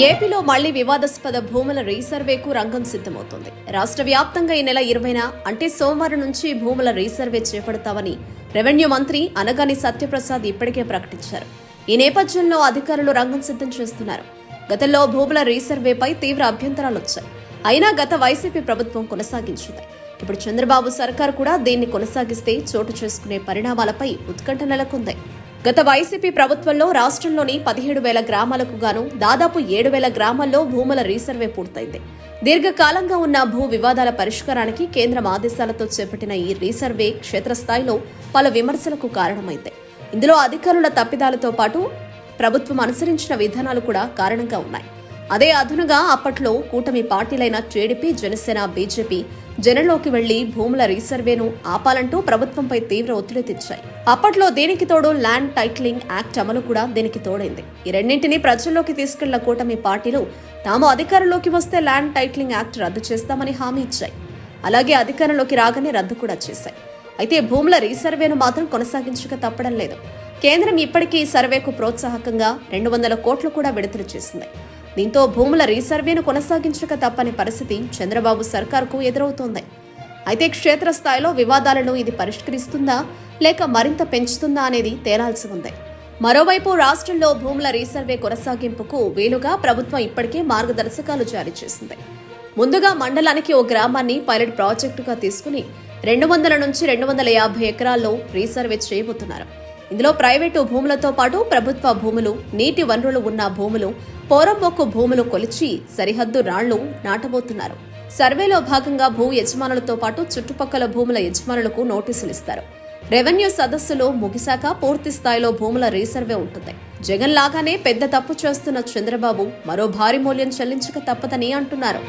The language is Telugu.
ఏపీలో మళ్ళీ వివాదాస్పద భూముల రీసర్వేకు రంగం సిద్ధమవుతోంది. రాష్ట్ర వ్యాప్తంగా ఈ నెల ఇరవైన అంటే సోమవారం నుంచి భూముల రీసర్వే చేపడతామని రెవెన్యూ మంత్రి అనగాని సత్యప్రసాద్ ఇప్పటికే ప్రకటించారు. ఈ నేపథ్యంలో అధికారులు రంగం సిద్ధం చేస్తున్నారు. గతంలో భూముల రీసర్వేపై తీవ్ర అభ్యంతరాలు వచ్చాయి అయినా గత వైసీపీ ప్రభుత్వం కొనసాగించింది. ఇప్పుడు చంద్రబాబు సర్కార్ కూడా దీన్ని కొనసాగిస్తే చోటు చేసుకునే పరిణామాలపై ఉత్కంఠ నెలకొంది. గత వైసీపీ ప్రభుత్వంలో రాష్ట్రంలోని పదిహేడు వేల గ్రామాలకు గాను దాదాపు ఏడు వేల గ్రామాల్లో భూముల రీసర్వే పూర్తయింది. దీర్ఘకాలంగా ఉన్న భూ వివాదాల పరిష్కారానికి కేంద్రం ఆదేశాలతో చేపట్టిన ఈ రీసర్వే క్షేత్రస్థాయిలో పలు విమర్శలకు కారణమైంది. ఇందులో అధికారుల తప్పిదాలతో పాటు ప్రభుత్వం అనుసరించిన విధానాలు కూడా కారణంగా ఉన్నాయి. అదే అదునుగా అప్పట్లో కూటమి పార్టీలైన టీడీపీ జనసేన బీజేపీ జనంలోకి వెళ్ళి భూముల రీసర్వేను ఆపాలంటూ ప్రభుత్వంపై తీవ్ర ఒత్తిడి తెచ్చాయి. అప్పట్లో దీనికి తోడు ల్యాండ్ టైటిలింగ్ యాక్ట్ అమలు కూడా దీనికి తోడైంది. ఈ రెండింటినీ ప్రజల్లోకి తీసుకెళ్ళిన కూటమి పార్టీలు తాము అధికారంలోకి వస్తే ల్యాండ్ టైటిలింగ్ యాక్ట్ రద్దు చేస్తామని హామీ ఇచ్చాయి. అలాగే అధికారంలోకి రాగానే రద్దు కూడా చేశాయి. అయితే భూముల రీసర్వేను మాత్రం కొనసాగించక తప్పడం లేదు. కేంద్రం ఇప్పటికీ ఈ సర్వేకు ప్రోత్సాహకంగా రెండు వందల కోట్లు కూడా విడుదల చేసింది. దీంతో భూముల రీసర్వేను కొనసాగించక తప్పని పరిస్థితి చంద్రబాబు సర్కార్కు ఎదురవుతోంది. అయితే క్షేత్రస్థాయిలో వివాదాలను ఇది పరిష్కరిస్తుందా లేక మరింత పెంచుతుందా అనేది తేలాల్సి ఉంది. మరోవైపు రాష్ట్రంలో భూముల రీసర్వే కొనసాగింపుకు వీలుగా ప్రభుత్వం ఇప్పటికే మార్గదర్శకాలు జారీ చేసింది. ముందుగా మండలానికి ఓ గ్రామాన్ని పైలట్ ప్రాజెక్టుగా తీసుకుని రెండు వందల నుంచి రెండు వందల యాభై ఎకరాల్లో రీసర్వే చేయబోతున్నారు. ఇందులో ప్రైవేటు భూములతో పాటు ప్రభుత్వ భూములు నీటి వనరులు ఉన్న భూములు పోరంబొక్కు భూములు కొలిచి సరిహద్దు రాళ్ళు నాటబోతున్నారు. సర్వేలో భాగంగా భూ యజమానులతో పాటు చుట్టుపక్కల భూముల యజమానులకు నోటీసులు ఇస్తారు రెవెన్యూ సదస్సులో ముగిశాక పూర్తి స్థాయిలో భూముల రీసర్వే ఉంటుంది. జగన్ లాగానే పెద్ద తప్పు చేస్తున్న చంద్రబాబు మరో భారీ మూల్యం చెల్లించక తప్పదని అంటున్నారు.